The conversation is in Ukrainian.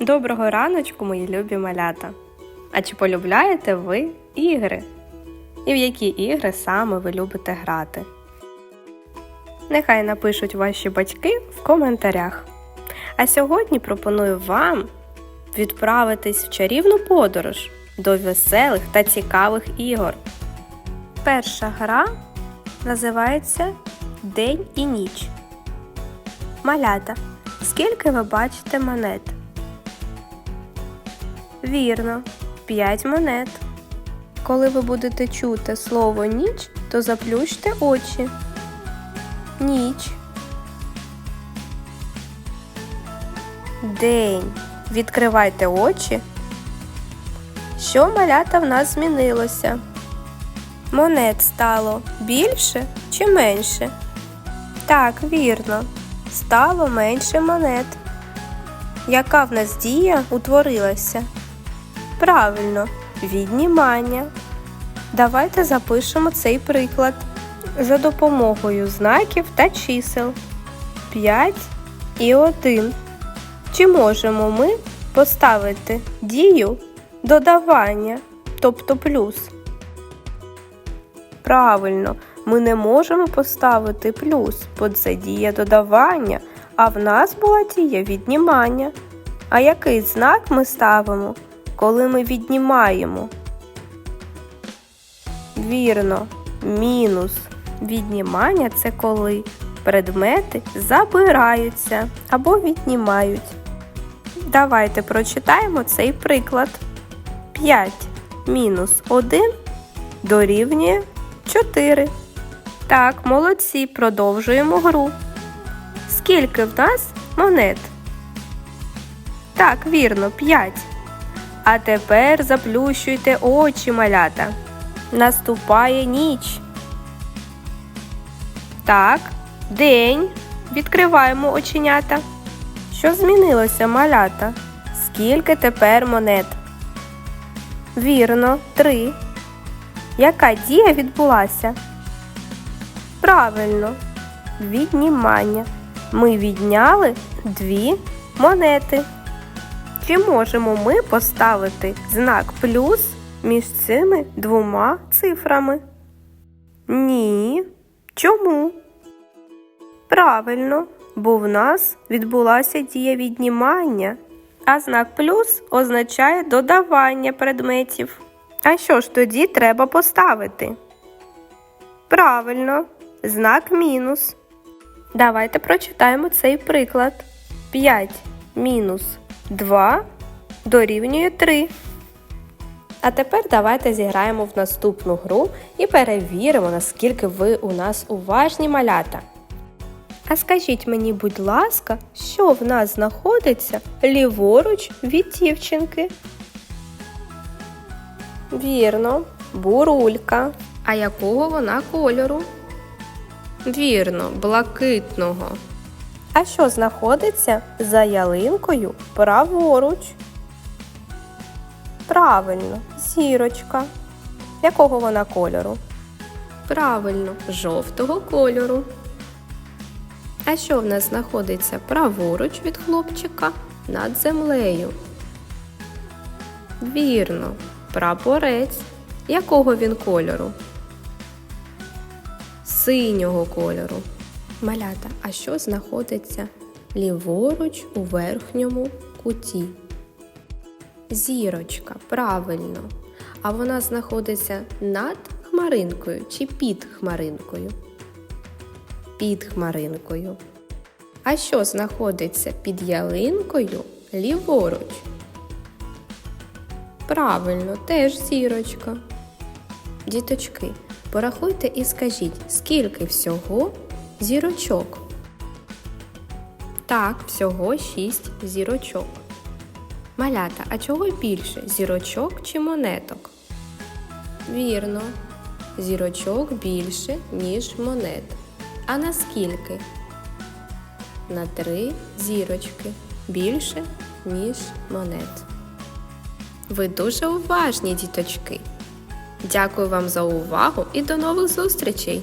Доброго раночку, мої любі малята! А чи полюбляєте ви ігри? І в які ігри саме ви любите грати? Нехай напишуть ваші батьки в коментарях. А сьогодні пропоную вам відправитись в чарівну подорож до веселих та цікавих ігор. Перша гра називається День і ніч. Малята. Скільки ви бачите монет? Вірно, 5 монет. Коли ви будете чути слово ніч, то заплющте очі. Ніч. День. Відкривайте очі. Що малята в нас змінилося? Монет стало більше чи менше? Так, вірно. Стало менше монет. Яка в нас дія утворилася? Правильно, віднімання. Давайте запишемо цей приклад за допомогою знаків та чисел 5 і 1. Чи можемо ми поставити дію додавання, тобто плюс? Правильно, ми не можемо поставити плюс, бо це дія додавання, а в нас була дія віднімання. А який знак ми ставимо, коли ми віднімаємо? Вірно, мінус. Віднімання це коли предмети забираються або віднімають. Давайте прочитаємо цей приклад. 5 мінус 1 дорівнює 4. Так, молодці, продовжуємо гру. Скільки в нас монет? Так, вірно, 5. А тепер заплющуйте очі малята. Наступає ніч. Так, день. Відкриваємо оченята. Що змінилося, малята? Скільки тепер монет? Вірно, 3. Яка дія відбулася? Правильно, віднімання. Ми відняли дві монети. Чи можемо ми поставити знак плюс між цими двома цифрами? Ні. Чому? Правильно, бо в нас відбулася дія віднімання, а знак плюс означає додавання предметів. А що ж тоді треба поставити? Правильно, знак мінус. Давайте прочитаємо цей приклад. 5 мінус 2 дорівнює 3. А тепер давайте зіграємо в наступну гру і перевіримо, наскільки ви у нас уважні малята. А скажіть мені, будь ласка, що в нас знаходиться ліворуч від дівчинки? Вірно, бурулька. А якого вона кольору? Вірно, блакитного. А що знаходиться за ялинкою праворуч? Правильно, зірочка. Якого вона кольору? Правильно, жовтого кольору. А що в нас знаходиться праворуч від хлопчика над землею? Вірно, прапорець. Якого він кольору? Синього кольору. Малята, а що знаходиться ліворуч у верхньому куті? Зірочка, правильно. А вона знаходиться над хмаринкою чи під хмаринкою? Під хмаринкою. А що знаходиться під ялинкою ліворуч? Правильно, теж зірочка. Діточки, порахуйте і скажіть, скільки всього зірочок? Так, всього 6 зірочок. Малята, а чого більше зірочок чи монеток? Вірно, зірочок більше, ніж монет. А наскільки? На три зірочки більше, ніж монет. Ви дуже уважні, діточки. Дякую вам за увагу і до нових зустрічей!